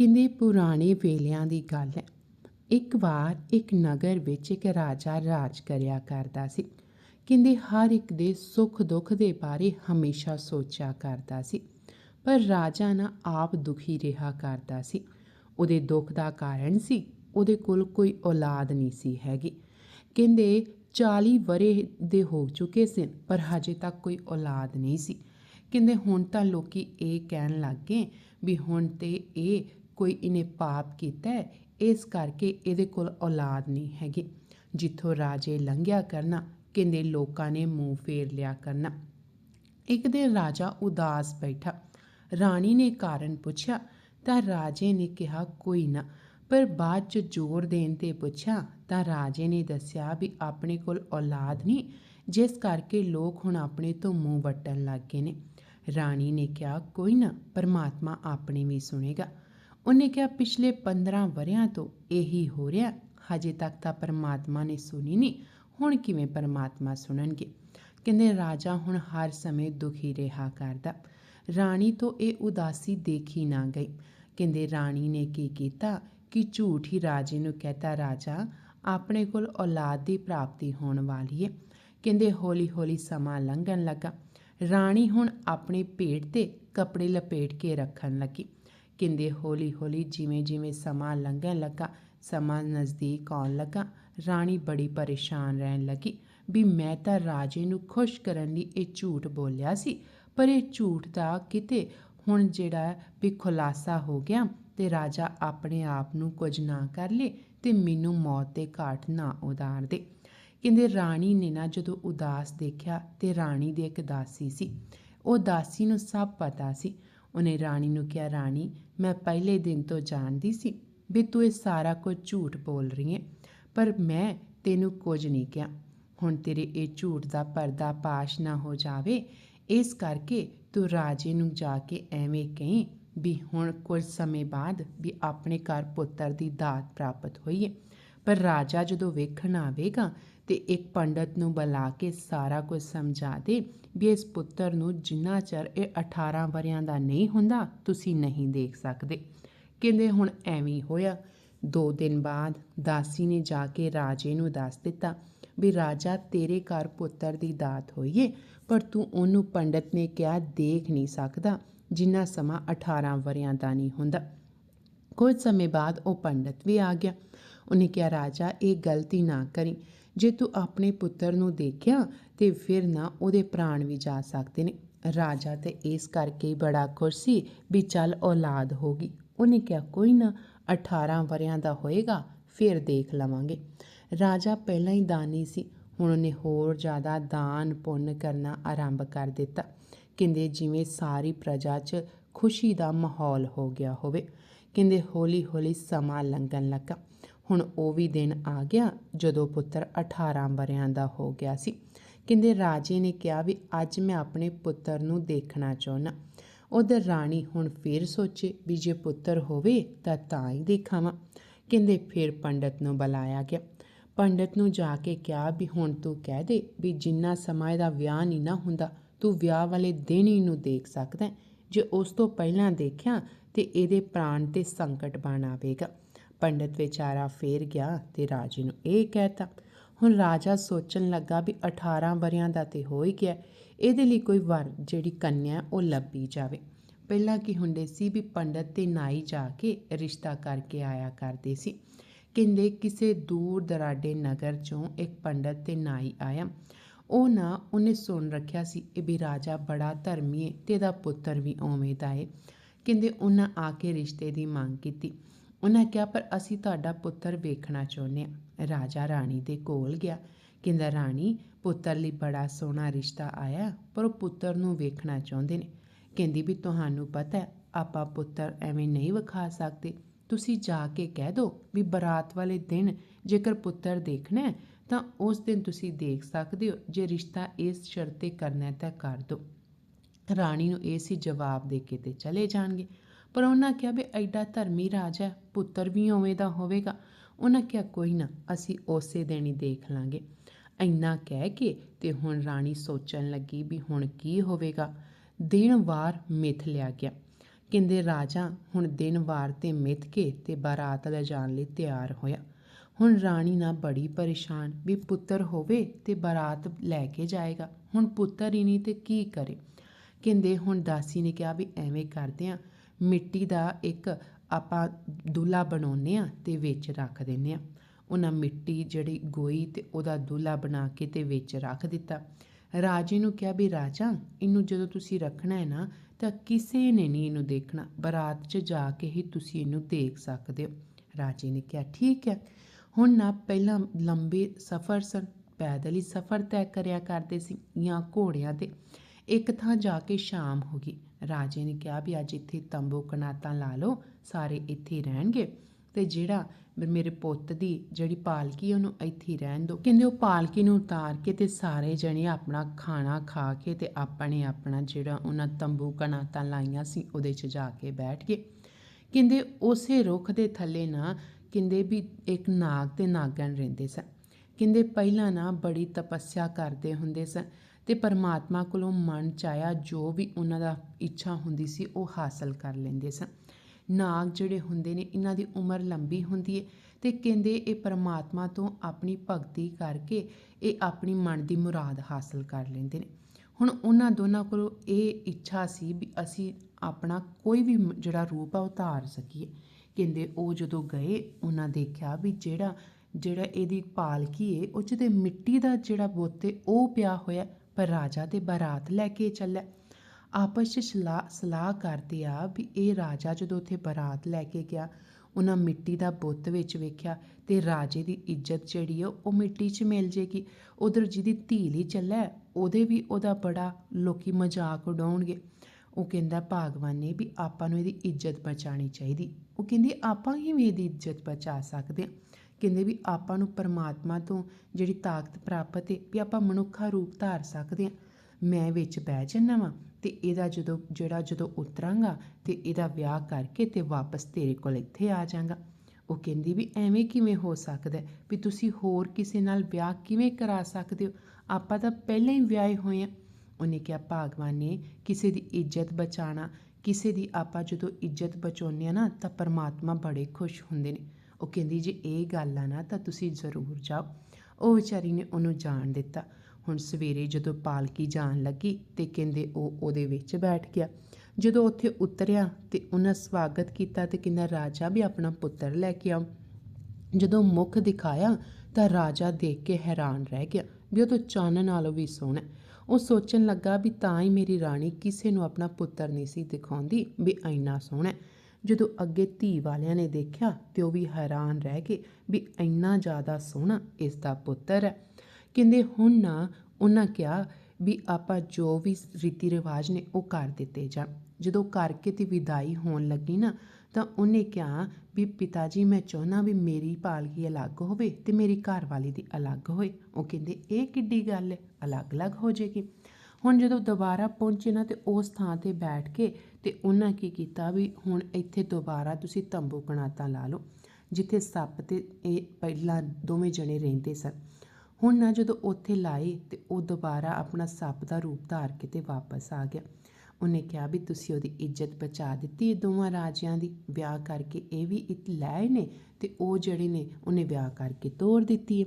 ਕਿੰਨੇ ਪੁਰਾਣੇ ਵੇਲਿਆਂ ਦੀ ਗੱਲ ਹੈ। ਇੱਕ ਵਾਰ ਇੱਕ ਨਗਰ ਵਿੱਚ ਇੱਕ ਰਾਜਾ ਰਾਜ ਕਰਿਆ ਕਰਦਾ ਸੀ। ਕਹਿੰਦੇ ਹਰ ਇੱਕ ਦੇ ਸੁੱਖ ਦੁੱਖ ਦੇ ਬਾਰੇ ਹਮੇਸ਼ਾ ਸੋਚਿਆ ਕਰਦਾ ਸੀ। ਪਰ ਰਾਜਾ ਨਾ ਆਪ ਦੁਖੀ ਰਿਹਾ ਕਰਦਾ ਸੀ। ਉਹਦੇ ਦੁੱਖ ਦਾ ਕਾਰਨ ਸੀ, ਉਹਦੇ ਕੋਲ ਕੋਈ ਔਲਾਦ ਨਹੀਂ ਸੀ ਹੈਗੀ। ਕਹਿੰਦੇ 40 ਵਰੇ ਦੇ ਹੋ ਚੁੱਕੇ ਸਨ, ਪਰ ਹਜੇ ਤੱਕ ਕੋਈ ਔਲਾਦ ਨਹੀਂ ਸੀ। ਕਹਿੰਦੇ ਹੁਣ ਤਾਂ ਲੋਕੀ ਇਹ ਕਹਿਣ ਲੱਗ ਗਏ ਵੀ ਹੁਣ ਤੇ ਇਹ ਕੋਈ ਇਹਨੇ ਪਾਪ ਕੀਤਾ ਹੈ, ਇਸ ਕਰਕੇ ਇਹਦੇ ਕੋਲ ਔਲਾਦ ਨਹੀਂ ਹੈਗੀ। ਜਿੱਥੋਂ ਰਾਜੇ ਲੰਘਿਆ ਕਰਨਾ, ਕਹਿੰਦੇ ਲੋਕਾਂ ਨੇ ਮੂੰਹ ਫੇਰ ਲਿਆ ਕਰਨਾ। ਇੱਕ ਦਿਨ ਰਾਜਾ ਉਦਾਸ ਬੈਠਾ। ਰਾਣੀ ਨੇ ਕਾਰਨ ਪੁੱਛਿਆ, ਤਾਂ ਰਾਜੇ ਨੇ ਕਿਹਾ, ਕੋਈ ਨਾ, ਪਰ ਬਾਅਦ ਚ ਜ਼ੋਰ ਦੇਣ ਤੇ ਪੁੱਛਿਆ ਤਾਂ ਰਾਜੇ ਨੇ ਦੱਸਿਆ ਵੀ ਆਪਣੇ ਕੋਲ ਔਲਾਦ ਨਹੀਂ, ਜਿਸ ਕਰਕੇ ਲੋਕ ਹੁਣ ਆਪਣੇ ਤੋਂ ਮੂੰਹ ਵੱਟਣ ਲੱਗ ਗਏ ਨੇ। ਰਾਣੀ ਨੇ ਕਿਹਾ, ਕੋਈ ਨਾ, ਪਰਮਾਤਮਾ ਆਪਣੇ ਵੀ ਸੁਣੇਗਾ। ਉਹਨੇ ਕਿਹਾ, ਪਿਛਲੇ 15 ਵਰਿਆਂ ਤੋਂ ਇਹੀ ਹੋ ਰਿਹਾ, ਹਜੇ ਤੱਕ ਤਾਂ ਪਰਮਾਤਮਾ ਨੇ ਸੁਣੀ ਨਹੀਂ। ਹੁਣ ਕਿਵੇਂ ਪਰਮਾਤਮਾ ਸੁਣਨਗੇ? ਕਹਿੰਦੇ, ਰਾਜਾ ਹੁਣ ਹਰ ਸਮੇਂ ਦੁਖੀ ਰਿਹਾ ਕਰਦਾ। ਰਾਣੀ ਤੋਂ ਇਹ ਉਦਾਸੀ ਦੇਖੀ ਨਾ ਗਈ। ਕਹਿੰਦੇ, ਰਾਣੀ ਨੇ ਕੀ ਕੀਤਾ ਕਿ ਝੂਠ ਹੀ ਰਾਜੇ ਨੂੰ ਕਹਤਾ, ਰਾਜਾ, ਆਪਣੇ ਕੋਲ ਔਲਾਦ ਦੀ ਪ੍ਰਾਪਤੀ ਹੋਣ ਵਾਲੀ ਹੈ ਕਹਿੰਦੇ ਹੌਲੀ ਹੌਲੀ ਸਮਾਂ ਲੰਘਣ ਲੱਗਾ। ਰਾਣੀ ਹੁਣ ਆਪਣੇ ਪੇਟ ਤੇ ਕੱਪੜੇ ਲਪੇਟ ਕੇ ਰੱਖਣ ਲੱਗੀ। ਕਹਿੰਦੇ ਹੌਲੀ ਹੌਲੀ ਜਿਵੇਂ ਜਿਵੇਂ ਸਮਾਂ ਲੰਘਣ ਲੱਗਾ, ਸਮਾਂ ਨਜ਼ਦੀਕ ਆਉਣ ਲੱਗਾ, ਰਾਣੀ ਬੜੀ ਪਰੇਸ਼ਾਨ ਰਹਿਣ ਲੱਗੀ ਵੀ ਮੈਂ ਤਾਂ ਰਾਜੇ ਨੂੰ ਖੁਸ਼ ਕਰਨ ਲਈ ਇਹ ਝੂਠ ਬੋਲਿਆ ਸੀ, ਪਰ ਇਹ ਝੂਠ ਦਾ ਕਿਤੇ ਹੁਣ ਜਿਹੜਾ ਵੀ ਖੁਲਾਸਾ ਹੋ ਗਿਆ ਤੇ ਰਾਜਾ ਆਪਣੇ ਆਪ ਨੂੰ ਕੁਝ ਨਾ ਕਰ ਲੇ ਤੇ ਮੈਨੂੰ ਮੌਤ ਦੇ ਘਾਟ ਨਾ ਉਤਾਰ ਦੇ। ਕਹਿੰਦੇ ਰਾਣੀ ਨੇ ਨਾ ਜਦੋਂ ਉਦਾਸ ਦੇਖਿਆ ਤੇ ਰਾਣੀ ਦੇ ਇੱਕ ਦਾਸੀ ਸੀ, ਉਹ ਦਾਸੀ ਨੂੰ ਸਭ ਪਤਾ ਸੀ। ਉਹਨੇ ਰਾਣੀ ਨੂੰ ਕਿਹਾ, ਰਾਣੀ ਮੈਂ ਪਹਿਲੇ ਦਿਨ ਤੋਂ ਜਾਣਦੀ ਸੀ ਵੀ ਤੂੰ ਇਹ ਸਾਰਾ ਕੁਝ ਝੂਠ ਬੋਲ ਰਹੀ ਹੈ, ਪਰ ਮੈਂ ਤੈਨੂੰ ਕੁਝ ਨਹੀਂ ਕਿਹਾ। ਹੁਣ ਤੇਰੇ ਇਹ ਝੂਠ ਦਾ ਪਰਦਾ ਪਾਸ਼ ਨਾ ਹੋ ਜਾਵੇ, ਇਸ ਕਰਕੇ ਤੂੰ ਰਾਜੇ ਨੂੰ ਜਾ ਕੇ ਐਵੇਂ ਕਹੀਂ ਵੀ ਹੁਣ ਕੁਝ ਸਮੇਂ ਬਾਅਦ ਵੀ ਆਪਣੇ ਘਰ ਪੁੱਤਰ ਦੀ ਦਾਤ ਪ੍ਰਾਪਤ ਹੋਈ ਹੈ। ਪਰ ਰਾਜਾ ਜਦੋਂ ਵੇਖਣ ਆਵੇਗਾ ਤੇ ਇੱਕ ਪੰਡਤ ਨੂੰ ਬੁਲਾ ਕੇ ਸਾਰਾ ਕੁਝ ਸਮਝਾ ਦੇ ਵੀ ਇਸ ਪੁੱਤਰ ਨੂੰ ਜਿੰਨਾ ਚਿਰ ਇਹ 18 ਵਰਿਆਂ ਦਾ ਨਹੀਂ ਹੁੰਦਾ, ਤੁਸੀਂ ਨਹੀਂ ਦੇਖ ਸਕਦੇ। ਕਹਿੰਦੇ ਹੁਣ ਐਵੇਂ ਹੋਇਆ। ਦੋ ਦਿਨ ਬਾਅਦ ਦਾਸੀ ਨੇ ਜਾ ਕੇ ਰਾਜੇ ਨੂੰ ਦੱਸ ਦਿੱਤਾ ਵੀ ਰਾਜਾ, ਤੇਰੇ ਘਰ ਪੁੱਤਰ ਦੀ ਦਾਤ ਹੋਈਏ ਪਰ ਤੂੰ ਉਹਨੂੰ ਪੰਡਤ ਨੇ ਕਿਹਾ, ਦੇਖ ਨਹੀਂ ਸਕਦਾ, ਜਿੰਨਾ ਸਮਾਂ 18 ਵਰਿਆਂ ਦਾ ਨਹੀਂ ਹੁੰਦਾ। ਕੁਝ ਸਮੇਂ ਬਾਅਦ ਉਹ ਪੰਡਤ ਵੀ ਆ ਗਿਆ। ਉਹਨੇ ਕਿਹਾ, ਰਾਜਾ, ਇਹ ਗਲਤੀ ਨਾ ਕਰੀ। ਜੇ ਤੂੰ ਆਪਣੇ ਪੁੱਤਰ ਨੂੰ ਦੇਖਿਆ ਤੇ ਫਿਰ ਨਾ ਉਹਦੇ ਪ੍ਰਾਣ ਵੀ ਜਾ ਸਕਦੇ ਨੇ। ਰਾਜਾ ਤੇ ਇਸ ਕਰਕੇ ਬੜਾ ਖੁਸ਼ ਸੀ ਵੀ ਚੱਲ ਔਲਾਦ ਹੋਗੀ ਉਹਨੇ ਕਿਹਾ, ਕੋਈ ਨਾ 18 ਵਰਿਆਂ ਦਾ ਹੋਏਗਾ, ਫਿਰ ਦੇਖ ਲਵਾਂਗੇ। ਰਾਜਾ ਪਹਿਲਾਂ ਹੀ ਦਾਨੀ ਸੀ। ਹੁਣ ਉਹਨੇ ਹੋਰ ਜ਼ਿਆਦਾ ਦਾਨ ਪੁੰਨ ਕਰਨਾ ਆਰੰਭ ਕਰ ਦਿੱਤਾ। ਕਹਿੰਦੇ, ਜਿਵੇਂ ਸਾਰੀ ਪ੍ਰਜਾ 'ਚ ਖੁਸ਼ੀ ਦਾ ਮਾਹੌਲ ਹੋ ਗਿਆ ਹੋਵੇ। ਕਹਿੰਦੇ ਹੌਲੀ ਹੌਲੀ ਸਮਾਂ ਲੰਘਣ ਲੱਗਾ। ਹੁਣ ਉਹ ਵੀ ਦਿਨ ਆ ਗਿਆ ਜਦੋਂ ਪੁੱਤਰ 18 ਵਰਿਆਂ ਦਾ ਹੋ ਗਿਆ ਸੀ। ਕਹਿੰਦੇ ਰਾਜੇ ਨੇ ਕਿਹਾ ਵੀ ਅੱਜ ਮੈਂ ਆਪਣੇ ਪੁੱਤਰ ਨੂੰ ਦੇਖਣਾ ਚਾਹੁੰਦਾ। ਉਧਰ ਰਾਣੀ ਹੁਣ ਫੇਰ ਸੋਚੇ ਵੀ ਜੇ ਪੁੱਤਰ ਹੋਵੇ ਤਾਂ ਤਾਂ ਹੀ ਦੇਖਾਵਾਂ। ਕਹਿੰਦੇ ਫਿਰ ਪੰਡਤ ਨੂੰ ਬੁਲਾਇਆ ਗਿਆ। ਪੰਡਤ ਨੂੰ ਜਾ ਕੇ ਕਿਹਾ ਵੀ ਹੁਣ ਤੂੰ ਕਹਿ ਦੇ ਵੀ ਜਿੰਨਾ ਸਮਾਂ ਦਾ ਵਿਆਹ ਨਹੀਂ ਨਾ ਹੁੰਦਾ, ਤੂੰ ਵਿਆਹ ਵਾਲੇ ਦਿਨ ਹੀ ਨੂੰ ਦੇਖ ਸਕਦਾ ਜੇ ਉਸ ਤੋਂ ਪਹਿਲਾਂ ਦੇਖਿਆ ਤੇ ਇਹਦੇ ਪ੍ਰਾਣ ਤੇ ਸੰਕਟ ਬਣ ਆਵੇਗਾ। ਪੰਡਤ ਵਿਚਾਰਾ ਫੇਰ ਗਿਆ ਤੇ ਰਾਜੇ ਨੂੰ ਇਹ ਕਹਿਤਾ, ਹੁਣ ਰਾਜਾ ਸੋਚਣ ਲੱਗਾ ਵੀ 18 ਵਰਿਆਂ ਦਾ ਤੇ ਹੋ ਹੀ ਗਿਆ, ਇਹਦੇ ਲਈ ਕੋਈ ਵਰ ਜਿਹੜੀ ਕੰਨਿਆ ਉਹ ਲੱਭੀ ਜਾਵੇ। ਪਹਿਲਾਂ ਕੀ ਹੁੰਦੇ ਸੀ ਵੀ ਪੰਡਤ ਤੇ ਨਾਈ ਜਾ ਕੇ ਰਿਸ਼ਤਾ ਕਰਕੇ ਆਇਆ ਕਰਦੇ ਸੀ। ਕਹਿੰਦੇ ਕਿਸੇ ਦੂਰ ਦਰਾਡੇ ਨਗਰ ਚੋਂ ਇੱਕ ਪੰਡਤ ਤੇ ਨਾਈ ਆਇਆ। ਉਹ ਨਾ ਉਹਨੇ ਸੁਣ ਰੱਖਿਆ ਸੀ ਇਹ ਵੀ ਰਾਜਾ ਬੜਾ ਧਰਮੀ ਹੈ ਤੇ ਇਹਦਾ ਪੁੱਤਰ ਵੀ ਉਵੇਂ ਦਾ ਹੈ ਕਹਿੰਦੇ ਉਹਨਾਂ ਆ ਕੇ ਰਿਸ਼ਤੇ ਦੀ ਮੰਗ ਕੀਤੀ। ਉਹਨਾਂ ਕਿਹਾ, ਪਰ ਅਸੀਂ ਤੁਹਾਡਾ ਪੁੱਤਰ ਵੇਖਣਾ ਚਾਹੁੰਦੇ ਹਾਂ। ਰਾਜਾ ਰਾਣੀ ਦੇ ਕੋਲ ਗਿਆ। ਕਹਿੰਦਾ, ਰਾਣੀ, ਪੁੱਤਰ ਲਈ ਬੜਾ ਸੋਹਣਾ ਰਿਸ਼ਤਾ ਆਇਆ, ਪਰ ਉਹ ਪੁੱਤਰ ਨੂੰ ਵੇਖਣਾ ਚਾਹੁੰਦੇ ਨੇ। ਕਹਿੰਦੀ ਵੀ, ਤੁਹਾਨੂੰ ਪਤਾ ਹੈ, ਆਪਾਂ ਪੁੱਤਰ ਐਵੇਂ ਨਹੀਂ ਵਿਖਾ ਸਕਦੇ। ਤੁਸੀਂ ਜਾ ਕੇ ਕਹਿ ਦਿਓ ਵੀ ਬਰਾਤ ਵਾਲੇ ਦਿਨ ਜੇਕਰ ਪੁੱਤਰ ਦੇਖਣਾ ਹੈ, ਤਾਂ ਉਸ ਦਿਨ ਤੁਸੀਂ ਦੇਖ ਸਕਦੇ ਹੋ, ਜੇ ਰਿਸ਼ਤਾ ਇਸ ਸ਼ਰਤ ਤੇ ਕਰਨਾ ਤਾਂ ਕਰ ਦਿਓ ਰਾਣੀ ਨੂੰ ਇਹ ਸੀ ਜਵਾਬ ਦੇ ਕੇ ਤੇ ਚਲੇ ਜਾਣਗੇ। ਪਰ ਉਹਨਾਂ ਕਿਹਾ ਵੀ ਐਡਾ ਧਰਮੀ ਰਾਜਾ ਹੈ, ਪੁੱਤਰ ਵੀ ਉਵੇਂ ਦਾ ਹੋਵੇਗਾ। ਉਹਨਾਂ ਕਿਹਾ ਕੋਈ ਨਾ ਅਸੀਂ ਉਸੇ ਦਿਨ ਹੀ ਦੇਖ ਲਾਂਗੇ। ਇੰਨਾ ਕਹਿ ਕੇ ਤੇ ਹੁਣ ਰਾਣੀ ਸੋਚਣ ਲੱਗੀ ਵੀ ਹੁਣ ਕੀ ਹੋਵੇਗਾ। ਦਿਨ ਵਾਰ ਮਿਥ ਲਿਆ ਗਿਆ। ਕਹਿੰਦੇ ਰਾਜਾ ਹੁਣ ਦਿਨ ਵਾਰ ਤੇ ਮਿਥ ਕੇ ਤੇ ਬਾਰਾਤ ਲੈ ਜਾਣ ਲਈ ਤਿਆਰ ਹੋਇਆ। ਹੁਣ ਰਾਣੀ ਨਾ ਬੜੀ ਪਰੇਸ਼ਾਨ ਵੀ ਪੁੱਤਰ ਹੋਵੇ ਤੇ ਬਾਰਾਤ ਲੈ ਕੇ ਜਾਏਗਾ। ਹੁਣ ਪੁੱਤਰ ਹੀ ਨਹੀਂ ਤੇ ਕੀ ਕਰੇ? ਕਹਿੰਦੇ ਹੁਣ ਦਾਸੀ ਨੇ ਕਿਹਾ ਵੀ ਐਵੇਂ ਕਰਦੇ ਆ ਮਿੱਟੀ ਦਾ ਇੱਕ ਆਪਾਂ ਦੁੱਲਾ ਬਣਾਉਂਦੇ ਹਾਂ ਅਤੇ ਵਿੱਚ ਰੱਖ ਦਿੰਦੇ ਹਾਂ। ਉਹਨਾਂ ਮਿੱਟੀ ਜਿਹੜੀ ਗੋਈ ਅਤੇ ਉਹਦਾ ਦੁੱਲਾ ਬਣਾ ਕੇ ਤੇ ਵਿੱਚ ਰੱਖ ਦਿੱਤਾ। ਰਾਜੇ ਨੂੰ ਕਿਹਾ ਵੀ ਰਾਜਾ, ਇਹਨੂੰ ਜਦੋਂ ਤੁਸੀਂ ਰੱਖਣਾ ਹੈ ਨਾ, ਤਾਂ ਕਿਸੇ ਨੇ ਨਹੀਂ ਇਹਨੂੰ ਦੇਖਣਾ। ਬਰਾਤ 'ਚ ਜਾ ਕੇ ਹੀ ਤੁਸੀਂ ਇਹਨੂੰ ਦੇਖ ਸਕਦੇ ਹੋ। ਰਾਜੇ ਨੇ ਕਿਹਾ, ਠੀਕ ਹੈ। ਹੁਣ ਨਾ ਪਹਿਲਾਂ ਲੰਬੇ ਸਫ਼ਰ ਸਨ, ਪੈਦਲ ਹੀ ਸਫ਼ਰ ਤੈਅ ਕਰਿਆ ਕਰਦੇ ਸੀ ਜਾਂ ਘੋੜਿਆਂ ਤੇ। ਇੱਕ ਥਾਂ ਜਾ ਕੇ ਸ਼ਾਮ ਹੋ ਗਈ। ਰਾਜੇ ਨੇ ਕਿਹਾ ਵੀ ਅੱਜ ਇੱਥੇ ਤੰਬੂ ਕਨਾਤਾਂ ਲਾ ਲਓ, ਸਾਰੇ ਇੱਥੇ ਰਹਿਣਗੇ। ਤੇ ਜਿਹੜਾ ਮੇਰੇ ਪੁੱਤ ਦੀ ਜਿਹੜੀ ਪਾਲਕੀ ਉਹਨੂੰ ਇੱਥੇ ਰਹਿਣ ਦਿਓ। ਕਹਿੰਦੇ ਉਹ ਪਾਲਕੀ ਨੂੰ ਉਤਾਰ ਕੇ ਤੇ ਸਾਰੇ ਜਣੇ ਆਪਣਾ ਖਾਣਾ ਖਾ ਕੇ ਤੇ ਆਪਣੇ ਆਪਣਾ ਜਿਹੜਾ ਉਹਨਾਂ ਤੰਬੂ ਕਨਾਤਾਂ ਲਾਈਆਂ ਸੀ, ਉਹਦੇ 'ਚ ਜਾ ਕੇ ਬੈਠ ਗਏ। ਕਹਿੰਦੇ ਉਸੇ ਰੁੱਖ ਦੇ ਥੱਲੇ ਨਾ ਕਹਿੰਦੇ ਵੀ ਇੱਕ ਨਾਗ ਤੇ ਨਾਗਣ ਰਹਿੰਦੇ ਸਨ। ਕਹਿੰਦੇ ਪਹਿਲਾਂ ਨਾ ਬੜੀ ਤਪੱਸਿਆ ਕਰਦੇ ਹੁੰਦੇ ਸਨ। ਅਤੇ ਪਰਮਾਤਮਾ ਕੋਲੋਂ ਮਨ ਚਾਹਿਆ ਜੋ ਵੀ ਉਹਨਾਂ ਦਾ ਇੱਛਾ ਹੁੰਦੀ ਸੀ ਉਹ ਹਾਸਲ ਕਰ ਲੈਂਦੇ ਸਨ। ਨਾਗ ਜਿਹੜੇ ਹੁੰਦੇ ਨੇ, ਇਹਨਾਂ ਦੀ ਉਮਰ ਲੰਬੀ ਹੁੰਦੀ ਹੈ ਤੇ ਕਹਿੰਦੇ ਇਹ ਪਰਮਾਤਮਾ ਤੋਂ ਆਪਣੀ ਭਗਤੀ ਕਰਕੇ ਇਹ ਆਪਣੀ ਮਨ ਦੀ ਮੁਰਾਦ ਹਾਸਲ ਕਰ ਲੈਂਦੇ ਨੇ। ਹੁਣ ਉਹਨਾਂ ਦੋਨਾਂ ਕੋਲੋਂ ਇਹ ਇੱਛਾ ਸੀ ਵੀ ਅਸੀਂ ਆਪਣਾ ਕੋਈ ਵੀ ਜਿਹੜਾ ਰੂਪ ਆ ਉਹ ਧਾਰ ਸਕੀਏ। ਕਹਿੰਦੇ ਉਹ ਜਦੋਂ ਗਏ, ਉਹਨਾਂ ਦੇਖਿਆ ਵੀ ਜਿਹੜਾ ਜਿਹੜਾ ਇਹਦੀ ਪਾਲਕੀ ਏ, ਉਹ 'ਚ ਤੇ ਮਿੱਟੀ ਦਾ ਜਿਹੜਾ ਬੁੱਤ ਏ, ਉਹ ਪਿਆ ਹੋਇਆ। ਪਰ ਰਾਜਾ ਤੇ ਬਾਰਾਤ ਲੈ ਕੇ ਚੱਲਿਆ। ਆਪਸ 'ਚ ਸਲਾਹ ਸਲਾਹ ਕਰਦੇ ਆ ਵੀ ਇਹ ਰਾਜਾ ਜਦੋਂ ਉੱਥੇ ਬਾਰਾਤ ਲੈ ਕੇ ਗਿਆ, ਉਹਨਾਂ ਮਿੱਟੀ ਦਾ ਬੁੱਤ ਵਿੱਚ ਵੇਖਿਆ ਤੇ ਰਾਜੇ ਦੀ ਇੱਜ਼ਤ ਜਿਹੜੀ ਆ, ਉਹ ਮਿੱਟੀ 'ਚ ਮਿਲ ਜੇਗੀ। ਉਧਰ ਜਿਹਦੀ ਧੀ ਲਈ ਚੱਲਿਆ, ਉਹਦੇ ਵੀ ਉਹਦਾ ਬੜਾ ਲੋਕੀ ਮਜ਼ਾਕ ਉਡਾਉਣਗੇ। ਉਹ ਕਹਿੰਦਾ, ਭਾਗਵਾਨ ਨੇ ਵੀ ਆਪਾਂ ਨੂੰ ਇਹਦੀ ਇੱਜ਼ਤ ਬਚਾਣੀ ਚਾਹੀਦੀ। ਉਹ ਕਹਿੰਦੀ, ਆਪਾਂ ਹੀ ਵੀ ਇਹਦੀ ਇੱਜ਼ਤ ਬਚਾ ਸਕਦੇ ਹਾਂ? ਕਹਿੰਦੇ ਵੀ ਆਪਾਂ ਨੂੰ ਪਰਮਾਤਮਾ ਤੋਂ ਜਿਹੜੀ ਤਾਕਤ ਪ੍ਰਾਪਤ ਹੈ ਵੀ ਆਪਾਂ ਮਨੁੱਖਾ ਰੂਪ ਧਾਰ ਸਕਦੇ ਹਾਂ। ਮੈਂ ਵਿੱਚ ਬਹਿ ਜੰਨਾ ਵਾਂ ਤੇ ਇਹਦਾ ਜਦੋਂ, ਜਿਹੜਾ ਜਦੋਂ ਉਤਰਾਂਗਾ ਤੇ ਇਹਦਾ ਵਿਆਹ ਕਰਕੇ ਤੇ ਵਾਪਸ ਤੇਰੇ ਕੋਲ ਇੱਥੇ ਆ ਜਾਵਾਂਗਾ ਉਹ ਕਹਿੰਦੀ ਵੀ ਐਵੇਂ ਕਿਵੇਂ ਹੋ ਸਕਦਾ ਵੀ ਤੁਸੀਂ ਹੋਰ ਕਿਸੇ ਨਾਲ ਵਿਆਹ ਕਿਵੇਂ ਕਰਾ ਸਕਦੇ ਹੋ? ਆਪਾਂ ਤਾਂ ਪਹਿਲਾਂ ਹੀ ਵਿਆਹੇ ਹੋਏ ਆ ਉਹਨੇ ਕਿਹਾ, ਭਾਗਵਾਨ ਨੇ ਕਿਸੇ ਦੀ ਇੱਜ਼ਤ ਬਚਾਣਾ ਕਿਸੇ ਦੀ ਆਪਾਂ ਜਦੋਂ ਇੱਜ਼ਤ ਬਚਾਉਂਦੇ ਆ ਨਾ ਤਾਂ ਪਰਮਾਤਮਾ ਬੜੇ ਖੁਸ਼ ਹੁੰਦੇ ਨੇ। ਉਹ ਕਹਿੰਦੀ, ਜੇ ਇਹ ਗੱਲ ਆ ਨਾ, ਤਾਂ ਤੁਸੀਂ ਜ਼ਰੂਰ ਜਾਓ। ਉਹ ਵਿਚਾਰੀ ਨੇ ਉਹਨੂੰ ਜਾਣ ਦਿੱਤਾ। ਹੁਣ ਸਵੇਰੇ ਜਦੋਂ ਪਾਲਕੀ ਜਾਣ ਲੱਗੀ ਤੇ ਕਹਿੰਦੇ ਉਹ ਉਹਦੇ ਵਿੱਚ ਬੈਠ ਗਿਆ। ਜਦੋਂ ਉੱਥੇ ਉਤਰਿਆ ਤੇ ਉਹਨਾਂ ਸਵਾਗਤ ਕੀਤਾ ਤੇ ਕਹਿੰਦਾ, ਰਾਜਾ ਵੀ ਆਪਣਾ ਪੁੱਤਰ ਲੈ ਕੇ ਆਓ। ਜਦੋਂ ਮੁਖ ਦਿਖਾਇਆ ਤਾਂ ਰਾਜਾ ਦੇਖ ਕੇ ਹੈਰਾਨ ਰਹਿ ਗਿਆ ਵੀ ਉਹ ਤਾਂ ਚਾਨਣ ਨਾਲੋਂ ਵੀ ਸੋਹਣਾ ਉਹ ਸੋਚਣ ਲੱਗਾ ਵੀ ਤਾਂ ਹੀ ਮੇਰੀ ਰਾਣੀ ਕਿਸੇ ਨੂੰ ਆਪਣਾ ਪੁੱਤਰ ਨਹੀਂ ਸੀ ਦਿਖਾਉਂਦੀ ਵੀ ਇੰਨਾ ਸੋਹਣਾ ਜਦੋਂ ਅੱਗੇ ਧੀ ਵਾਲਿਆਂ ਨੇ ਦੇਖਿਆ ਤੇ ਉਹ ਵੀ ਹੈਰਾਨ ਰਹਿ ਗਏ ਵੀ ਇੰਨਾ ਜ਼ਿਆਦਾ ਸੋਹਣਾ ਇਸ ਦਾ ਪੁੱਤਰ ਹੈ। ਕਹਿੰਦੇ ਹੁਣ ਨਾ ਉਹਨਾਂ ਕਿਹਾ ਵੀ ਆਪਾਂ ਜੋ ਵੀ ਰੀਤੀ ਰਿਵਾਜ ਨੇ ਉਹ ਕਰ ਦਿੱਤੇ ਜਾਣ। ਜਦੋਂ ਕਰਕੇ ਤੇ ਵਿਦਾਈ ਹੋਣ ਲੱਗੀ ਨਾ ਤਾਂ ਉਹਨੇ ਕਿਹਾ ਵੀ ਪਿਤਾ ਜੀ ਮੈਂ ਚਾਹੁੰਦਾ ਵੀ ਮੇਰੀ ਪਾਲਕੀ ਅਲੱਗ ਹੋਵੇ ਤੇ ਮੇਰੀ ਘਰ ਵਾਲੀ ਦੀ ਅਲੱਗ ਹੋਏ। ਉਹ ਕਹਿੰਦੇ ਇਹ ਕਿੱਡੀ ਗੱਲ ਹੈ, ਅਲੱਗ-ਅਲੱਗ ਹੋ ਜੇਗੀ ਹੁਣ ਜਦੋਂ ਦੁਬਾਰਾ ਪਹੁੰਚੇ ਨਾ ਤੇ ਉਸ ਥਾਂ ਤੇ ਬੈਠ ਕੇ ਤੇ ਉਹਨਾਂ ਕੀ ਕੀਤਾ ਵੀ ਹੁਣ ਇੱਥੇ ਦੁਬਾਰਾ ਤੁਸੀਂ ਤੰਬੂ ਕਣਾਤਾ ਲਾ ਲਓ, ਜਿੱਥੇ ਸੱਪ ਤੇ ਇਹ ਪਹਿਲਾਂ ਦੋਵੇਂ ਜਣੇ ਰਹਿੰਦੇ ਸਨ। ਹੁਣ ਨਾ ਜਦੋਂ ਉੱਥੇ ਲਾਏ ਤੇ ਉਹ ਦੁਬਾਰਾ ਆਪਣਾ ਸੱਪ ਦਾ ਰੂਪ ਧਾਰ ਕੇ ਤੇ ਵਾਪਸ ਆ ਗਿਆ। ਉਹਨੇ ਕਿਹਾ ਵੀ ਤੁਸੀਂ ਉਹਦੀ ਇੱਜ਼ਤ ਬਚਾ ਦਿੱਤੀ ਇਹ ਦੋਵਾਂ ਰਾਜਿਆਂ ਦੀ, ਵਿਆਹ ਕਰਕੇ ਇਹ ਵੀ ਇੱਕ ਲੈ ਨੇ ਤੇ ਉਹ ਜਿਹੜੇ ਨੇ ਉਹਨੇ ਵਿਆਹ ਕਰਕੇ ਤੋੜ ਦਿੱਤੀ ਹੈ।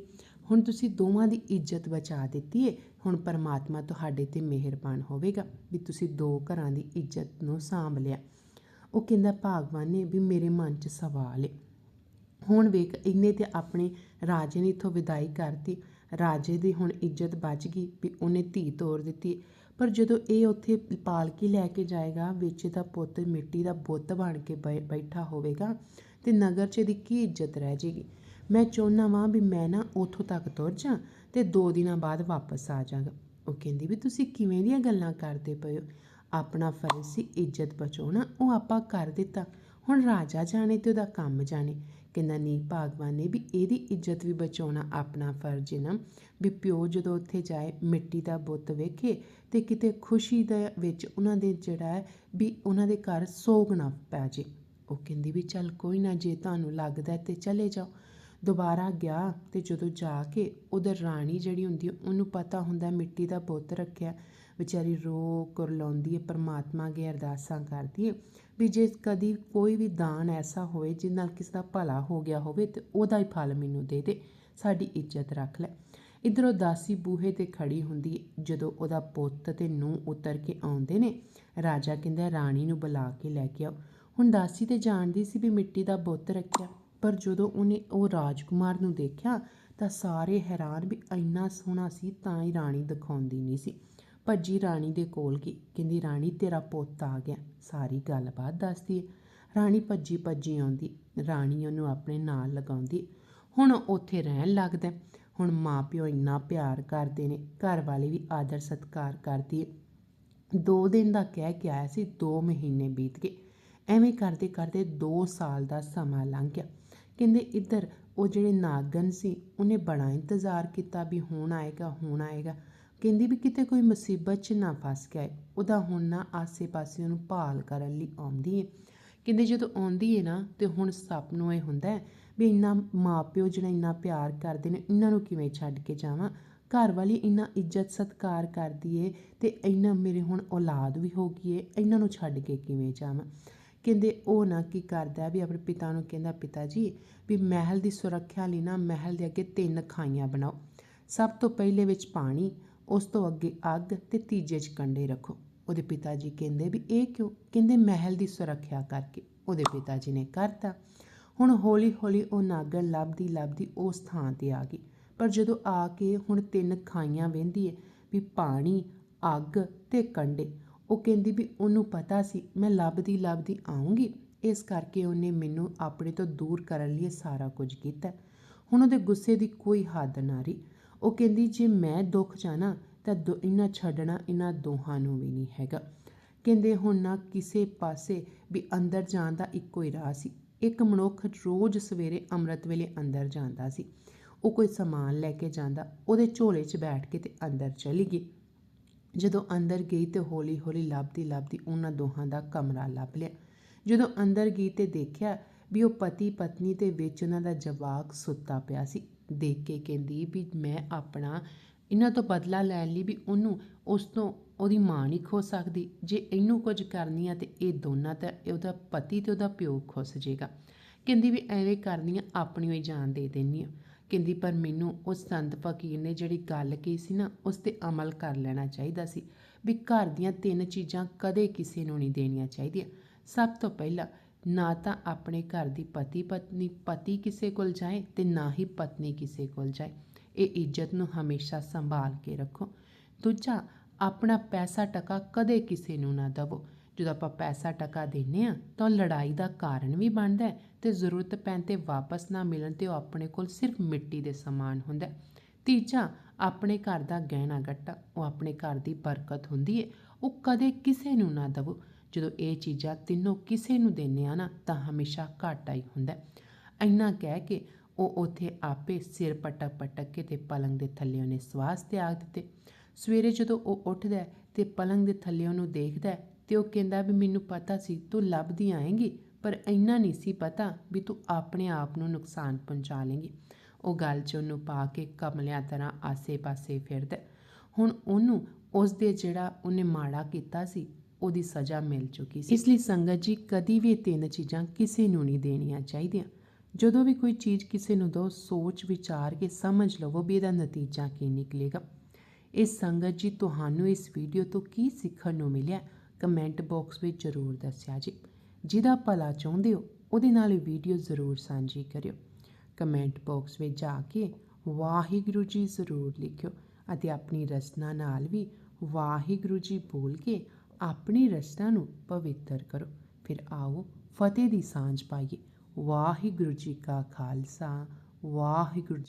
ਹੁਣ ਤੁਸੀਂ ਦੋਵਾਂ ਦੀ ਇੱਜ਼ਤ ਬਚਾ ਦਿੱਤੀ ਹੈ ਹੁਣ ਪਰਮਾਤਮਾ ਤੁਹਾਡੇ ਤੇ ਮਿਹਰਬਾਨ ਹੋਵੇਗਾ ਵੀ ਤੁਸੀਂ ਦੋ ਘਰਾਂ ਦੀ ਇੱਜ਼ਤ ਨੂੰ ਸਾਂਭ ਲਿਆ। ਉਹ ਕਹਿੰਦਾ, ਭਾਗਵਾਨ ਨੇ ਵੀ ਮੇਰੇ ਮਨ 'ਚ ਸਵਾਲ ਏ। ਹੁਣ ਵੇਖ, ਇਹਨੇ ਤੇ ਆਪਣੇ ਰਾਜੇ ਨੇ ਇਥੋਂ ਵਿਦਾਈ ਕਰਤੀ। ਰਾਜੇ ਦੀ ਹੁਣ ਇੱਜ਼ਤ ਬਚ ਗਈ ਵੀ ਉਹਨੇ ਧੀ ਤੋਰ ਦਿੱਤੀ ਪਰ ਜਦੋਂ ਇਹ ਉੱਥੇ ਪਾਲਕੀ ਲੈ ਕੇ ਜਾਏਗਾ, ਵਿੱਚ ਦਾ ਪੁੱਤ ਮਿੱਟੀ ਦਾ ਬੁੱਤ ਬਣ ਕੇ ਬੈ- ਬੈਠਾ ਹੋਵੇਗਾ ਤੇ ਨਗਰ 'ਚ ਇਹਦੀ ਕੀ ਇੱਜ਼ਤ ਰਹਿ ਜੇਗੀ? ਮੈਂ ਚਾਹੁੰਦਾ ਵਾਂ ਵੀ ਮੈਂ ਨਾ ਉੱਥੋਂ ਤੱਕ ਤੁਰ ਜਾ ਤੇ ਦੋ ਦਿਨਾਂ ਬਾਅਦ ਵਾਪਸ ਆ ਜਾਗਾ। ਉਹ ਕਹਿੰਦੀ ਵੀ ਤੁਸੀਂ ਕਿਵੇਂ ਦੀਆਂ ਗੱਲਾਂ ਕਰਦੇ ਪਏ ਹੋ? ਆਪਣਾ ਫਰਜ਼ ਸੀ ਇੱਜ਼ਤ ਬਚਾਉਣਾ, ਉਹ ਆਪਾਂ ਕਰ ਦਿੱਤਾ। ਹੁਣ ਰਾਜਾ ਜਾਣੇ ਤੇ ਉਹਦਾ ਕੰਮ ਜਾਣੇ। ਕਹਿੰਦਾ, ਨਹੀਂ, ਭਾਗਵਾਨ ਨੇ ਵੀ ਇਹਦੀ ਇੱਜ਼ਤ ਵੀ ਬਚਾਉਣਾ ਆਪਣਾ ਫਰਜ਼ ਹੈ ਨਾ। ਵੀ ਪਿਓ ਜਦੋਂ ਉੱਥੇ ਜਾਏ, ਮਿੱਟੀ ਦਾ ਬੁੱਤ ਵੇਖੇ ਤੇ ਕਿਤੇ ਖੁਸ਼ੀ ਦੇ ਵਿੱਚ ਉਹਨਾਂ ਦੇ ਜਿਹੜਾ ਹੈ ਵੀ ਉਹਨਾਂ ਦੇ ਘਰ ਸੋਗ ਨਾ ਪੈ ਜੇ। ਉਹ ਕਹਿੰਦੀ ਵੀ ਚੱਲ ਕੋਈ ਨਾ, ਜੇ ਤੁਹਾਨੂੰ ਲੱਗਦਾ ਹੈ ਤੇ ਚਲੇ ਜਾਓ। ਦੁਬਾਰਾ ਗਿਆ ਅਤੇ ਜਦੋਂ ਜਾ ਕੇ ਉਧਰ ਰਾਣੀ ਜਿਹੜੀ ਹੁੰਦੀ ਹੈ, ਉਹਨੂੰ ਪਤਾ ਹੁੰਦਾ ਮਿੱਟੀ ਦਾ ਬੁੱਤ ਰੱਖਿਆ। ਵਿਚਾਰੀ ਰੋ ਕੁਰਲਾਉਂਦੀ ਹੈ ਪਰਮਾਤਮਾ ਅੱਗੇ ਅਰਦਾਸਾਂ ਕਰਦੀ ਹੈ ਵੀ ਜੇ ਕਦੀ ਕੋਈ ਵੀ ਦਾਨ ਐਸਾ ਹੋਵੇ ਜਿਸ ਨਾਲ ਕਿਸੇ ਦਾ ਭਲਾ ਹੋ ਗਿਆ ਹੋਵੇ ਤੇ ਉਹਦਾ ਹੀ ਫਲ ਮੈਨੂੰ ਦੇ ਦੇ ਸਾਡੀ ਇੱਜ਼ਤ ਰੱਖ ਲੈ। ਇਧਰੋਂ ਦਾਸੀ ਬੂਹੇ ਤੇ ਖੜੀ ਹੁੰਦੀ ਹੈ। ਜਦੋਂ ਉਹਦਾ ਪੁੱਤ ਤੇ ਨੂੰ ਉਤਰ ਕੇ ਆਉਂਦੇ ਨੇ ਰਾਜਾ ਕਹਿੰਦਾ ਰਾਣੀ ਨੂੰ ਬੁਲਾ ਕੇ ਲੈ ਕੇ ਆਓ। ਹੁਣ ਦਾਸੀ ਤੇ ਜਾਣਦੀ ਸੀ ਵੀ ਮਿੱਟੀ ਦਾ ਬੁੱਤ ਰੱਖਿਆ। ਪਰ ਜਦੋਂ ਉਹਨੇ ਉਹ ਰਾਜਕੁਮਾਰ ਨੂੰ ਦੇਖਿਆ ਤਾਂ ਸਾਰੇ ਹੈਰਾਨ ਵੀ ਇੰਨਾ ਸੋਹਣਾ ਸੀ ਤਾਂ ਹੀ ਰਾਣੀ ਦਿਖਾਉਂਦੀ ਨਹੀਂ ਸੀ। ਭੱਜੀ ਰਾਣੀ ਦੇ ਕੋਲ ਗਈ, ਕਹਿੰਦੀ, ਰਾਣੀ, ਤੇਰਾ ਪੁੱਤ ਆ ਗਿਆ। ਸਾਰੀ ਗੱਲਬਾਤ ਦੱਸਦੀ ਹੈ ਰਾਣੀ ਭੱਜੀ ਭੱਜੀ ਆਉਂਦੀ, ਰਾਣੀ ਉਹਨੂੰ ਆਪਣੇ ਨਾਲ ਲਗਾਉਂਦੀ, ਹੁਣ ਉੱਥੇ ਰਹਿਣ ਲੱਗਦਾ ਹੈ। ਹੁਣ ਮਾਪਿਓ ਇੰਨਾ ਪਿਆਰ ਕਰਦੇ ਨੇ, ਘਰ ਵਾਲੇ ਵੀ ਆਦਰ ਸਤਿਕਾਰ ਕਰਦੀ ਹੈ। ਦੋ ਦਿਨ ਦਾ ਕਹਿ ਕੇ ਆਇਆ ਸੀ 2 ਮਹੀਨੇ ਬੀਤ ਗਏ। ਐਵੇਂ ਕਰਦੇ ਕਰਦੇ 2 ਸਾਲ ਦਾ ਸਮਾਂ ਲੰਘ ਗਿਆ। ਕਹਿੰਦੇ ਇੱਧਰ ਉਹ ਜਿਹੜੇ ਨਾਗਨ ਸੀ, ਉਹਨੇ ਬੜਾ ਇੰਤਜ਼ਾਰ ਕੀਤਾ ਵੀ ਹੁਣ ਆਏਗਾ ਹੁਣ ਆਏਗਾ। ਕਹਿੰਦੀ ਵੀ ਕਿਤੇ ਕੋਈ ਮੁਸੀਬਤ 'ਚ ਨਾ ਫਸ ਗਿਆ ਉਹਦਾ ਹੁਣ ਨਾ ਆਸੇ-ਪਾਸੇ ਉਹਨੂੰ ਭਾਲ ਕਰਨ ਲਈ ਆਉਂਦੀ ਹੈ ਕਹਿੰਦੇ ਜਦੋਂ ਆਉਂਦੀ ਹੈ ਨਾ, ਤੇ ਹੁਣ ਸੱਪ ਨੂੰ ਇਹ ਹੁੰਦਾ ਵੀ ਇੰਨਾ ਮਾਪਿਓ ਜਿਹੜਾ ਇੰਨਾ ਪਿਆਰ ਕਰਦੇ ਨੇ, ਇਹਨਾਂ ਨੂੰ ਕਿਵੇਂ ਛੱਡ ਕੇ ਜਾਵਾਂ? ਘਰ ਵਾਲੀ ਇੰਨਾ ਇੱਜ਼ਤ ਸਤਿਕਾਰ ਕਰਦੀ ਏ, ਤੇ ਇੰਨਾ ਮੇਰੇ ਹੁਣ ਔਲਾਦ ਵੀ ਹੋ ਗਈ ਏ, ਇਹਨਾਂ ਨੂੰ ਛੱਡ ਕੇ ਕਿਵੇਂ ਜਾਵਾਂ? ਕਹਿੰਦੇ ਉਹ ਨਾ ਕੀ ਕਰਦਾ ਵੀ ਆਪਣੇ ਪਿਤਾ ਨੂੰ ਕਹਿੰਦਾ, ਪਿਤਾ ਜੀ, ਵੀ ਮਹਿਲ ਦੀ ਸੁਰੱਖਿਆ ਲਈ ਨਾ ਮਹਿਲ ਦੇ ਅੱਗੇ ਤਿੰਨ ਖਾਈਆਂ ਬਣਾਓ। ਸਭ ਤੋਂ ਪਹਿਲੇ ਵਿੱਚ ਪਾਣੀ, ਉਸ ਤੋਂ ਅੱਗੇ ਅੱਗ ਤੇ ਤੀਜੇ 'ਚ ਕੰਡੇ ਰੱਖੋ। ਉਹਦੇ ਪਿਤਾ ਜੀ ਕਹਿੰਦੇ ਵੀ ਇਹ ਕਿਉਂ? ਕਹਿੰਦੇ ਮਹਿਲ ਦੀ ਸੁਰੱਖਿਆ ਕਰਕੇ। ਉਹਦੇ ਪਿਤਾ ਜੀ ਨੇ ਕਰਤਾ। ਹੁਣ ਹੌਲੀ ਹੌਲੀ ਉਹ ਨਾਗਣ ਲੱਭਦੀ ਲੱਭਦੀ ਉਸ ਥਾਂ ਤੇ ਆ ਗਈ। ਪਰ ਜਦੋਂ ਆ ਕੇ ਹੁਣ ਤਿੰਨ ਖਾਈਆਂ ਵਹਿੰਦੀ ਏ, ਵੀ ਪਾਣੀ, ਅੱਗ ਤੇ ਕੰਡੇ ਉਹ ਕਹਿੰਦੀ ਵੀ ਉਹਨੂੰ ਪਤਾ ਸੀ, ਮੈਂ ਲੱਭਦੀ ਲੱਭਦੀ ਆਉਂਗੀ ਇਸ ਕਰਕੇ ਉਹਨੇ ਮੈਨੂੰ ਆਪਣੇ ਤੋਂ ਦੂਰ ਕਰਨ ਲਈ ਇਹ ਸਾਰਾ ਕੁਝ ਕੀਤਾ। ਹੁਣ ਉਹਦੇ ਗੁੱਸੇ ਦੀ ਕੋਈ ਹੱਦ ਨਾ ਰਹੀ। ਉਹ ਕਹਿੰਦੀ, ਜੇ ਮੈਂ ਦੁੱਖ ਜਾਣਾ, ਤਾਂ ਦੋ ਇਹਨਾਂ ਛੱਡਣਾ ਇਹਨਾਂ ਦੋਹਾਂ ਨੂੰ ਵੀ ਨਹੀਂ ਹੈਗਾ। ਕਹਿੰਦੇ ਹੁਣ ਨਾ ਕਿਸੇ ਪਾਸੇ ਵੀ ਅੰਦਰ ਜਾਣ ਦਾ ਇੱਕੋ ਹੀ ਰਾਹ ਸੀ। ਇੱਕ ਮਨੁੱਖ ਰੋਜ਼ ਸਵੇਰੇ ਅੰਮ੍ਰਿਤ ਵੇਲੇ ਅੰਦਰ ਜਾਂਦਾ ਸੀ। ਉਹ ਕੋਈ ਸਮਾਨ ਲੈ ਕੇ ਜਾਂਦਾ, ਉਹਦੇ ਝੋਲੇ 'ਚ ਬੈਠ ਕੇ ਤੇ ਅੰਦਰ ਚਲੀ ਗਈ। ਜਦੋਂ ਅੰਦਰ ਗਈ ਤੇ ਹੌਲੀ ਹੌਲੀ ਲੱਭਦੀ ਲੱਭਦੀ ਉਹਨਾਂ ਦੋਹਾਂ ਦਾ ਕਮਰਾ ਲੱਭ ਲਿਆ। ਜਦੋਂ ਅੰਦਰ ਗਈ ਤੇ ਦੇਖਿਆ ਵੀ ਉਹ ਪਤੀ ਪਤਨੀ ਦੇ ਵਿੱਚ ਉਹਨਾਂ ਦਾ ਜਵਾਕ ਸੁੱਤਾ ਪਿਆ ਸੀ, ਦੇਖ ਕੇ ਕਹਿੰਦੀ ਵੀ ਮੈਂ ਆਪਣਾ ਇਹਨਾਂ ਤੋਂ ਬਦਲਾ ਲੈਣ ਲਈ ਵੀ ਉਹਨੂੰ, ਉਸ ਤੋਂ ਉਹਦੀ ਮਾਂ ਨਹੀਂ ਖੋ ਸਕਦੀ। ਜੇ ਇਹਨੂੰ ਕੁਝ ਕਰਨੀ ਆ ਤੇ ਇਹ ਦੋਨਾਂ ਤਾਂ ਉਹਦਾ ਪਤੀ ਤੇ ਉਹਦਾ ਪਿਓ ਖੁੱਸ ਜਾਏਗਾ ਕਹਿੰਦੀ ਵੀ ਐਵੇਂ ਕਰਨੀ ਆ ਆਪਣੀ ਹੋਈ ਜਾਨ ਦੇ ਦੇਣੀ ਆ। ਕਹਿੰਦੀ, ਪਰ ਮੈਨੂੰ ਉਸ ਸੰਤ ਫਕੀਰ ਨੇ ਜਿਹੜੀ ਗੱਲ ਕਹੀ ਸੀ ਨਾ, ਉਸ ਤੇ ਅਮਲ ਕਰ ਲੈਣਾ ਚਾਹੀਦਾ ਸੀ ਵੀ ਘਰ ਦੀਆਂ ਤਿੰਨ ਚੀਜ਼ਾਂ ਕਦੇ ਕਿਸੇ ਨੂੰ ਨਹੀਂ ਦੇਣੀਆਂ ਚਾਹੀਦੀਆਂ। ਸਭ ਤੋਂ ਪਹਿਲਾਂ ਨਾ ਤਾਂ ਆਪਣੇ ਘਰ ਦੀ ਪਤੀ ਪਤਨੀ, ਪਤੀ ਕਿਸੇ ਕੋਲ ਜਾਏ ਤੇ ਨਾ ਹੀ ਪਤਨੀ ਕਿਸੇ ਕੋਲ ਜਾਏ। ਇਹ ਇੱਜ਼ਤ ਨੂੰ ਹਮੇਸ਼ਾ ਸੰਭਾਲ ਕੇ ਰੱਖੋ। ਦੂਜਾ, ਆਪਣਾ ਪੈਸਾ ਟਕਾ ਕਦੇ ਕਿਸੇ ਨੂੰ ਨਾ ਦਵੋ। ਜਦੋਂ ਆਪਾਂ ਪੈਸਾ ਟਕਾ ਦਿੰਨੇ ਆ ਤਾਂ ਉਹ ਲੜਾਈ ਦਾ ਕਾਰਨ ਵੀ ਬਣਦਾ ਹੈ ਤੇ ਜ਼ਰੂਰਤ ਪੈਣ ਤੇ ਵਾਪਸ ਨਾ ਮਿਲਣ ਤੇ ਉਹ ਆਪਣੇ ਕੋਲ ਸਿਰਫ ਮਿੱਟੀ ਦੇ ਸਮਾਨ ਹੁੰਦਾ ਹੈ। ਤੀਜਾ, ਆਪਣੇ ਘਰ ਦਾ ਗਹਿਣਾ ਗੱਟਾ, ਉਹ ਆਪਣੇ ਘਰ ਦੀ ਬਰਕਤ ਹੁੰਦੀ ਹੈ ਉਹ ਕਦੇ ਕਿਸੇ ਨੂੰ ਨਾ ਦਵੋ ਜਦੋਂ ਇਹ ਚੀਜ਼ਾਂ ਤਿੰਨੋਂ ਕਿਸੇ ਨੂੰ ਦਿੰਨੇ ਆ ਨਾ, ਤਾਂ ਹਮੇਸ਼ਾ ਘਾਟਾ ਹੀ ਹੁੰਦਾ ਹੈ। ਇੰਨਾ ਕਹਿ ਕੇ ਉਹ ਉੱਥੇ ਆਪੇ ਸਿਰ ਪਟਕ ਪਟਕ ਕੇ ਤੇ ਪਲੰਗ ਦੇ ਥੱਲੇ ਉਹਨੇ ਸਵਾਸ ਤਿਆਗ ਦਿੱਤੇ ਸਵੇਰੇ ਜਦੋਂ ਉਹ ਉੱਠਦਾ ਹੈ ਤੇ ਪਲੰਗ ਦੇ ਥੱਲੇ ਉਹਨੂੰ ਦੇਖਦਾ ਤੇ ਉਹ ਕਹਿੰਦਾ ਵੀ ਮੈਨੂੰ ਪਤਾ ਸੀ, ਤੂੰ ਲੱਭਦੀ ਆਏਂਗੀ, ਪਰ ਇੰਨਾ ਨਹੀਂ ਸੀ ਪਤਾ ਵੀ ਤੂੰ ਆਪਣੇ ਆਪ ਨੂੰ ਨੁਕਸਾਨ ਪਹੁੰਚਾ ਲੇਂਗੀ। ਉਹ ਗੱਲ 'ਚ ਉਹਨੂੰ ਪਾ ਕੇ ਕਮਲਿਆਂ ਤਰ੍ਹਾਂ ਆਸੇ-ਪਾਸੇ ਫਿਰਦਾ। ਹੁਣ ਉਹਨੂੰ ਉਸ ਦੇ ਜਿਹੜਾ ਉਹਨੇ ਮਾੜਾ ਕੀਤਾ ਸੀ, ਉਹਦੀ ਸਜ਼ਾ ਮਿਲ ਚੁੱਕੀ ਸੀ। ਇਸ ਲਈ ਸੰਗਤ ਜੀ, ਕਦੀ ਵੀ ਇਹ ਤਿੰਨ ਚੀਜ਼ਾਂ ਕਿਸੇ ਨੂੰ ਨਹੀਂ ਦੇਣੀਆਂ ਚਾਹੀਦੀਆਂ। ਜਦੋਂ ਵੀ ਕੋਈ ਚੀਜ਼ ਕਿਸੇ ਨੂੰ ਦੋ ਸੋਚ ਵਿਚਾਰ ਕੇ ਸਮਝ ਲਵੋ ਵੀ ਇਹਦਾ ਨਤੀਜਾ ਕੀ ਨਿਕਲੇਗਾ। ਇਹ ਸੰਗਤ ਜੀ, ਤੁਹਾਨੂੰ ਇਸ ਵੀਡੀਓ ਤੋਂ ਕੀ ਸਿੱਖਣ ਨੂੰ ਮਿਲਿਆ? ਕਮੈਂਟ ਬਾਕਸ ਵਿੱਚ ਜ਼ਰੂਰ ਦੱਸਿਆ ਜੀ। ਜਿਹਦਾ ਭਲਾ ਚਾਹੁੰਦੇ ਹੋ, ਉਹਦੇ ਨਾਲ ਇਹ ਵੀਡੀਓ ਜ਼ਰੂਰ ਸਾਂਝੀ ਕਰਿਓ। ਕਮੈਂਟ ਬਾਕਸ ਵਿੱਚ ਜਾ ਕੇ ਵਾਹਿਗੁਰੂ ਜੀ ਜ਼ਰੂਰ ਲਿਖਿਓ ਅਤੇ ਆਪਣੀ ਰਚਨਾ ਨਾਲ ਵੀ ਵਾਹਿਗੁਰੂ ਜੀ ਬੋਲ ਕੇ ਆਪਣੀ ਰਚਨਾ ਨੂੰ ਪਵਿੱਤਰ ਕਰੋ। ਫਿਰ ਆਓ ਫਤਿਹ ਦੀ ਸਾਂਝ ਪਾਈਏ। ਵਾਹਿਗੁਰੂ ਜੀ ਕਾ ਖਾਲਸਾ, ਵਾਹਿਗੁਰੂ ਜੀ